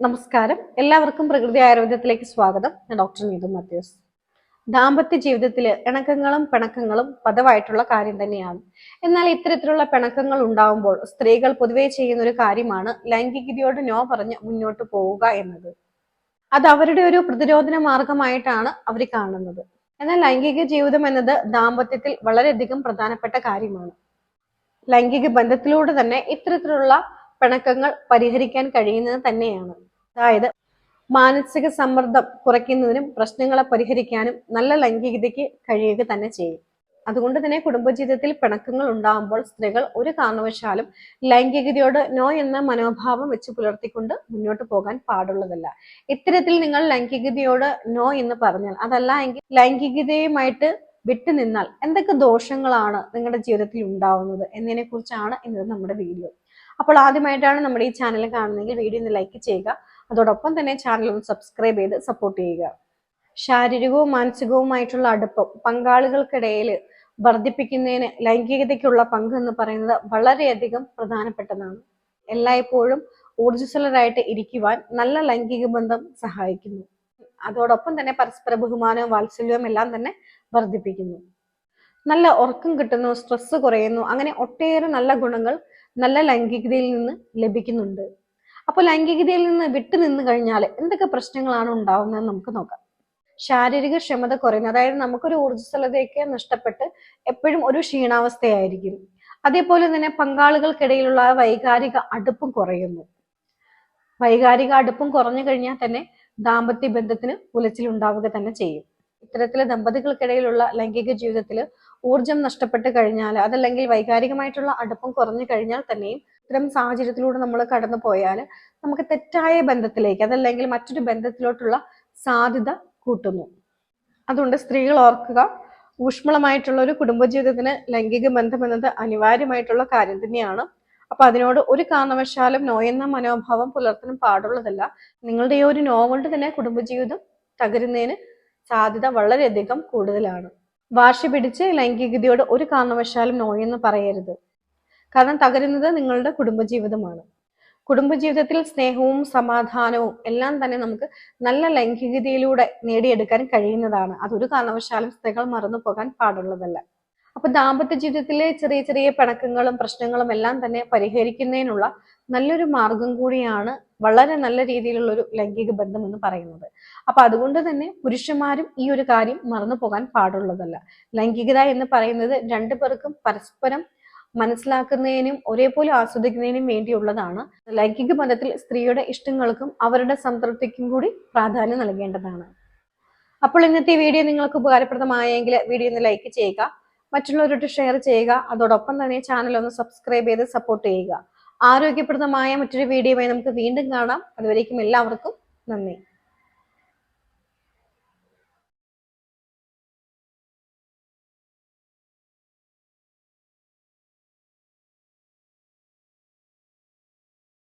നമസ്കാരം. എല്ലാവർക്കും പ്രകൃതി ആയുർവേദത്തിലേക്ക് സ്വാഗതം. ഞാൻ ഡോക്ടർ നീതു മാത്യൂസ്. ദാമ്പത്യ ജീവിതത്തിൽ ഇണക്കങ്ങളും പിണക്കങ്ങളും പതിവായിട്ടുള്ള കാര്യം തന്നെയാണ്. എന്നാൽ ഇത്തരത്തിലുള്ള പിണക്കങ്ങൾ ഉണ്ടാവുമ്പോൾ സ്ത്രീകൾ പൊതുവെ ചെയ്യുന്ന ഒരു കാര്യമാണ് ലൈംഗികതയോട് നോ പറഞ്ഞ് മുന്നോട്ട് പോവുക എന്നത്. അത് അവരുടെ ഒരു പ്രതിരോധന മാർഗമായിട്ടാണ് അവർ കാണുന്നത്. എന്നാൽ ലൈംഗിക ജീവിതം എന്നത് ദാമ്പത്യത്തിൽ വളരെയധികം പ്രധാനപ്പെട്ട കാര്യമാണ്. ലൈംഗിക ബന്ധത്തിലൂടെ തന്നെ ഇത്തരത്തിലുള്ള പിണക്കങ്ങൾ പരിഹരിക്കാൻ കഴിയുന്നത് തന്നെയാണ്. അതായത് മാനസിക സമ്മർദ്ദം കുറയ്ക്കുന്നതിനും പ്രശ്നങ്ങളെ പരിഹരിക്കാനും നല്ല ലൈംഗികതയ്ക്ക് കഴിയുക തന്നെ ചെയ്യും. അതുകൊണ്ട് തന്നെ കുടുംബജീവിതത്തിൽ പിണക്കങ്ങൾ ഉണ്ടാകുമ്പോൾ സ്ത്രീകൾ ഒരു കാരണവശാലും ലൈംഗികതയോട് നോ എന്ന മനോഭാവം വെച്ച് പുലർത്തിക്കൊണ്ട് മുന്നോട്ട് പോകാൻ പാടുള്ളതല്ല. ഇത്തരത്തിൽ നിങ്ങൾ ലൈംഗികതയോട് നോ എന്ന് പറഞ്ഞാൽ അതല്ല എങ്കിൽ ലൈംഗികതയുമായിട്ട് വിട്ടു നിന്നാൽ എന്തൊക്കെ ദോഷങ്ങളാണ് നിങ്ങളുടെ ജീവിതത്തിൽ ഉണ്ടാവുന്നത് എന്നതിനെ കുറിച്ചാണ് ഇന്നത് നമ്മുടെ വീഡിയോ. അപ്പോൾ ആദ്യമായിട്ടാണ് നമ്മുടെ ഈ ചാനൽ കാണുന്നതെങ്കിൽ വീഡിയോ ഒന്ന് ലൈക്ക് ചെയ്യുക അതോടൊപ്പം തന്നെ ചാനൽ ഒന്ന് സബ്സ്ക്രൈബ് ചെയ്ത് സപ്പോർട്ട് ചെയ്യുക. ശാരീരികവും മാനസികവുമായിട്ടുള്ള അടുപ്പം പങ്കാളികൾക്കിടയിൽ വർദ്ധിപ്പിക്കുന്നതിന് ലൈംഗികതയ്ക്കുള്ള പങ്ക് എന്ന് പറയുന്നത് വളരെയധികം പ്രധാനപ്പെട്ടതാണ്. എല്ലായ്പ്പോഴും ഊർജസ്വലരായിട്ട് ഇരിക്കുവാൻ നല്ല ലൈംഗിക ബന്ധം സഹായിക്കുന്നു. അതോടൊപ്പം തന്നെ പരസ്പര ബഹുമാനവും വാത്സല്യവും എല്ലാം തന്നെ വർദ്ധിപ്പിക്കുന്നു. നല്ല ഉറക്കം കിട്ടുന്നു സ്ട്രെസ് കുറയുന്നു അങ്ങനെ ഒട്ടേറെ നല്ല ഗുണങ്ങൾ നല്ല ലൈംഗികതയിൽ നിന്ന് ലഭിക്കുന്നുണ്ട്. അപ്പോൾ ലൈംഗികതയിൽ നിന്ന് വിട്ടു നിന്ന് കഴിഞ്ഞാൽ എന്തൊക്കെ പ്രശ്നങ്ങളാണ് ഉണ്ടാവുന്നത് നമുക്ക് നോക്കാം. ശാരീരിക ക്ഷമത കുറയുന്നു അതായത് നമുക്കൊരു ഊർജസ്വലതയൊക്കെ നഷ്ടപ്പെട്ട് എപ്പോഴും ഒരു ക്ഷീണാവസ്ഥയായിരിക്കും. അതേപോലെ തന്നെ പങ്കാളികൾക്കിടയിലുള്ള വൈകാരിക അടുപ്പും കുറയുന്നു. വൈകാരിക അടുപ്പും കുറഞ്ഞു കഴിഞ്ഞാൽ തന്നെ ദാമ്പത്യ ബന്ധത്തിന് ഉലച്ചിലുണ്ടാവുക തന്നെ ചെയ്യും. ഇത്തരത്തിൽ ദമ്പതികൾക്കിടയിലുള്ള ലൈംഗിക ജീവിതത്തിൽ ഊർജം നഷ്ടപ്പെട്ട് കഴിഞ്ഞാൽ അതല്ലെങ്കിൽ വൈകാരികമായിട്ടുള്ള അടുപ്പം കുറഞ്ഞു കഴിഞ്ഞാൽ തന്നെയും ഇത്തരം സാഹചര്യത്തിലൂടെ നമ്മൾ കടന്നു പോയാൽ നമുക്ക് തെറ്റായ ബന്ധത്തിലേക്ക് അതല്ലെങ്കിൽ മറ്റൊരു ബന്ധത്തിലോട്ടുള്ള സാധ്യത കൂട്ടുന്നു. അതുകൊണ്ട് സ്ത്രീകൾ ഓർക്കുക ഊഷ്മളമായിട്ടുള്ള ഒരു കുടുംബജീവിതത്തിന് ലൈംഗിക ബന്ധം എന്നത് അനിവാര്യമായിട്ടുള്ള കാര്യം തന്നെയാണ്. അപ്പൊ അതിനോട് ഒരു കാരണവശാലും നോയെന്ന മനോഭാവം പുലർത്താൻ പാടുള്ളതല്ല. നിങ്ങളുടെ ഈ ഒരു നോ കൊണ്ട് തന്നെ കുടുംബജീവിതം തകരുന്നതിന് സാധ്യത വളരെയധികം കൂടുതലാണ്. വാശി പിടിച്ച് ലൈംഗികതയോട് ഒരു കാരണവശാലും നോയെന്ന് പറയരുത്. കാരണം തകരുന്നത് നിങ്ങളുടെ കുടുംബജീവിതമാണ്. കുടുംബജീവിതത്തിൽ സ്നേഹവും സമാധാനവും എല്ലാം തന്നെ നമുക്ക് നല്ല ലൈംഗികതയിലൂടെ നേടിയെടുക്കാൻ കഴിയുന്നതാണ്. അതൊരു കാരണവശാലും സ്ത്രീകൾ മറന്നു പോകാൻ പാടുള്ളതല്ല. അപ്പൊ ദാമ്പത്യ ജീവിതത്തിലെ ചെറിയ ചെറിയ പിണക്കങ്ങളും പ്രശ്നങ്ങളും എല്ലാം തന്നെ പരിഹരിക്കുന്നതിനുള്ള നല്ലൊരു മാർഗം കൂടിയാണ് വളരെ നല്ല രീതിയിലുള്ള ഒരു ലൈംഗിക ബന്ധം എന്ന് പറയുന്നത്. അപ്പൊ അതുകൊണ്ട് തന്നെ പുരുഷന്മാരും ഈ ഒരു കാര്യം മറന്നു പോകാൻ പാടുള്ളതല്ല. ലൈംഗികത എന്ന് പറയുന്നത് രണ്ടു പേർക്കും പരസ്പരം മനസ്സിലാക്കുന്നതിനും ഒരേപോലെ ആസ്വദിക്കുന്നതിനും വേണ്ടിയുള്ളതാണ്. ലൈംഗിക ബന്ധത്തിൽ സ്ത്രീയുടെ ഇഷ്ടങ്ങൾക്കും അവരുടെ സംതൃപ്തിക്കും കൂടി പ്രാധാന്യം നൽകേണ്ടതാണ്. അപ്പോൾ ഇന്നത്തെ വീഡിയോ നിങ്ങൾക്ക് ഉപകാരപ്രദമായെങ്കിൽ വീഡിയോ ഒന്ന് ലൈക്ക് ചെയ്യുക. മറ്റുള്ളവരോട് ഷെയർ ചെയ്യുക. അതോടൊപ്പം തന്നെ ചാനൽ ഒന്ന് സബ്സ്ക്രൈബ് ചെയ്ത് സപ്പോർട്ട് ചെയ്യുക. ആരോഗ്യപ്രദമായ മറ്റൊരു വീഡിയോയുമായി നമുക്ക് വീണ്ടും കാണാം. അതുവരേക്കും എല്ലാവർക്കും നന്ദി.